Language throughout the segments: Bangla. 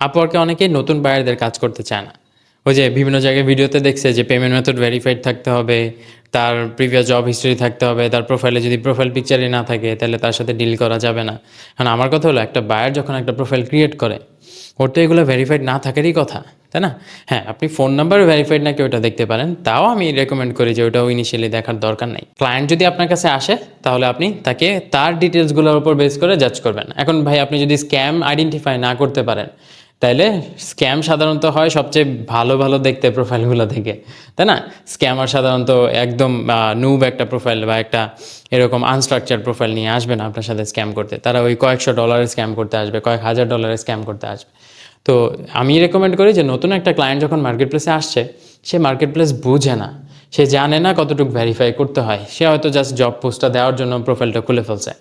আপওয়ার্কে অনেকে নতুন বায়ারদের কাজ করতে চায় না। ওই যে বিভিন্ন জায়গায় ভিডিওতে দেখছে যে পেমেন্ট মেথড ভেরিফাইড থাকতে হবে, তার প্রিভিয়াস জব হিস্ট্রি থাকতে হবে, তার প্রোফাইলে যদি প্রোফাইল পিকচারই না থাকে, তাহলে তার সাথে ডিল করা যাবে না। কারণ আমার কথা হলো, একটা বায়ার যখন একটা প্রোফাইল ক্রিয়েট করে, ওর তো এগুলো ভেরিফাইড না থাকারই কথা, তাই না? হ্যাঁ আপনি ফোন নাম্বার ভেরিফাইড নাকি ওটা দেখতে পারেন, তাও আমি রেকমেন্ড করি যে ওটাও ইনিশিয়ালি দেখার দরকার নাই। ক্লায়েন্ট যদি আপনার কাছে আসে, তাহলে আপনি তাকে তার ডিটেলসগুলোর উপর বেস করে জাজ করবেন। এখন ভাই, আপনি যদি স্ক্যাম আইডেন্টিফাই না করতে পারেন তাইলে স্ক্যাম সাধারণত হয় সবচেয়ে ভালো ভালো দেখতে প্রোফাইলগুলো থেকে তাই না? স্ক্যামার সাধারণত একদম নুব একটা প্রোফাইল বা একটা এরকম আনস্ট্রাকচার প্রোফাইল নিয়ে আসবে না আপনার সাথে স্ক্যাম করতে। তারা ওই কয়েকশো ডলারের স্ক্যাম করতে আসবে, কয়েক হাজার ডলারের স্ক্যাম করতে আসবে। তো আমি রেকমেন্ড করি যে নতুন একটা ক্লায়েন্ট যখন মার্কেট প্লেসে আসছে, সে মার্কেট প্লেস বুঝে না। সে জানে না কতটুকু ভেরিফাই করতে হয়। সে হয়তো জাস্ট জব পোস্টটা দেওয়ার জন্য প্রোফাইলটা খুলে ফেলছে।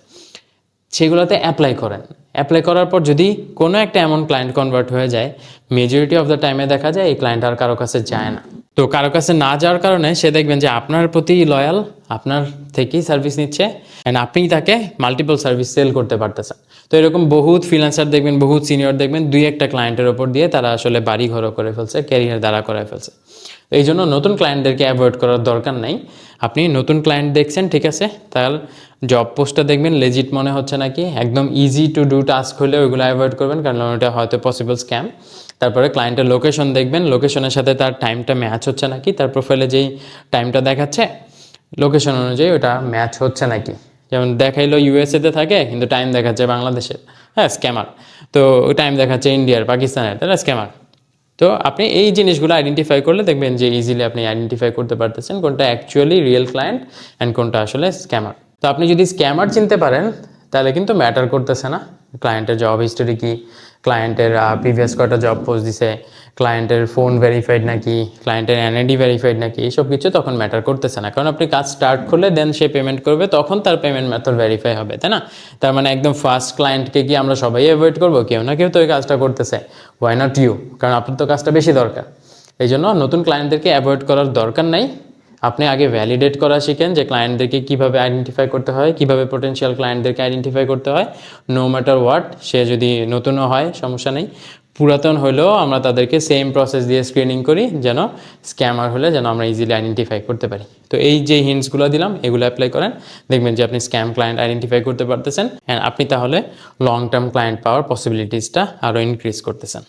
সেগুলোতে অ্যাপ্লাই করেন। অ্যাপ্লাই করার পর যদি কোনো একটা এমন ক্লায়েন্ট কনভার্ট হয়ে যায় মেজরিটি অফ দ্য টাইমে দেখা যায় এই ক্লায়েন্ট আর কারও কাছে যায় না। তো কারও কাছে না যাওয়ার কারণে সে দেখবেন যে আপনার প্রতি লয়াল আপনার থেকেই সার্ভিস নিচ্ছে অ্যান্ড আপনি তাকে মাল্টিপল সার্ভিস সেল করতে পারতেছেন। তো এরকম বহুত ফ্রিল্যান্সার দেখবেন, বহুত সিনিয়র দেখবেন, দুই একটা ক্লায়েন্টের ওপর দিয়ে তারা আসলে বাড়ি ঘরও করে ফেলছে ক্যারিয়ার দ্বারা করে ফেলছে। তো এই জন্য নতুন ক্লায়েন্টদেরকে অ্যাভয়েড করার দরকার নাই। আপনি নতুন ক্লায়েন্ট দেখছেন, ঠিক আছে? তার জব পোস্টটা দেখবেন লেজিট মনে হচ্ছে নাকি? একদম ইজি টু ডু টাস্ক হলে ওইগুলো অ্যাভয়েড করবেন, কারণ ওটা হয়তো পসিবল স্ক্যাম তারপরে ক্লায়েন্টের লোকেশন দেখবেন লোকেশনের সাথে তার টাইমটা ম্যাচ হচ্ছে নাকি, তার প্রোফাইলে যেই টাইমটা দেখাচ্ছে লোকেশন অনুযায়ী ওটা ম্যাচ হচ্ছে নাকি। যেমন দেখাইলো ইউএসএতে থাকে, কিন্তু টাইম দেখাচ্ছে বাংলাদেশের হ্যাঁ স্ক্যামার তো টাইম দেখাচ্ছে ইন্ডিয়ার পাকিস্তানের তাহলে স্ক্যামার তো আপনি এই জিনিসগুলো আইডেন্টিফাই করলে দেখবেন যে ইজিলি আপনি আইডেন্টিফাই করতে পারতেছেন কোনটা অ্যাকচুয়ালি রিয়েল ক্লায়েন্ট অ্যান্ড কোনটা আসলে স্ক্যামার তো আপনি যদি স্ক্যামার চিনতে পারেন, তাহলে কিন্তু ম্যাটার করতেছে না। ক্লায়েন্টের জব হিস্টোরি কি ক্লায়েন্টের প্রিভিয়াস কয়টা জব পোস্ট দিছে ক্লায়েন্টের ফোন ভেরিফাইড নাকি ক্লায়েন্টের এনআইডি ভেরিফাইড নাকি, এইসব কিছু তখন ম্যাটার করতেছে না। কারণ আপনি কাজ স্টার্ট করলে দেন সে পেমেন্ট করবে, তখন তার পেমেন্ট মেথড ভেরিফাই হবে, তাই না? তার মানে একদম ফার্স্ট ক্লায়েন্টকে কি আমরা সবাই অ্যাভয়েড করব? কেউ না কেউ তো ওই কাজটা করতেছে। ওয়াই নট ইউ কারণ আপনার তো কাজটা বেশি দরকার। এই জন্য নতুন ক্লায়েন্টদেরকে অ্যাভয়েড করার দরকার নাই। আপনি আগে ভ্যালিডেট করা শিখেন যে ক্লায়েন্টদেরকে কীভাবে আইডেন্টিফাই করতে হয়, কীভাবে পোটেনশিয়াল ক্লায়েন্টদেরকে আইডেন্টিফাই করতে হয়। নো ম্যাটার হোয়াট সে যদি নতুনও হয়, সমস্যা নেই। পুরাতন হলেও আমরা তাদেরকে সেম প্রসেস দিয়ে স্ক্রিনিং করি, যেন স্ক্যামার হলে যেন আমরা ইজিলি আইডেন্টিফাই করতে পারি। তো এই যে হিন্টসগুলো দিলাম, এগুলো অ্যাপ্লাই করেন। দেখবেন যে আপনি স্ক্যাম ক্লায়েন্ট আইডেন্টিফাই করতে পারতেছেন অ্যান্ড আপনি তাহলে লং টার্ম ক্লায়েন্ট পাওয়ার পসিবিলিটিসটা আরও ইনক্রিজ করতেছেন।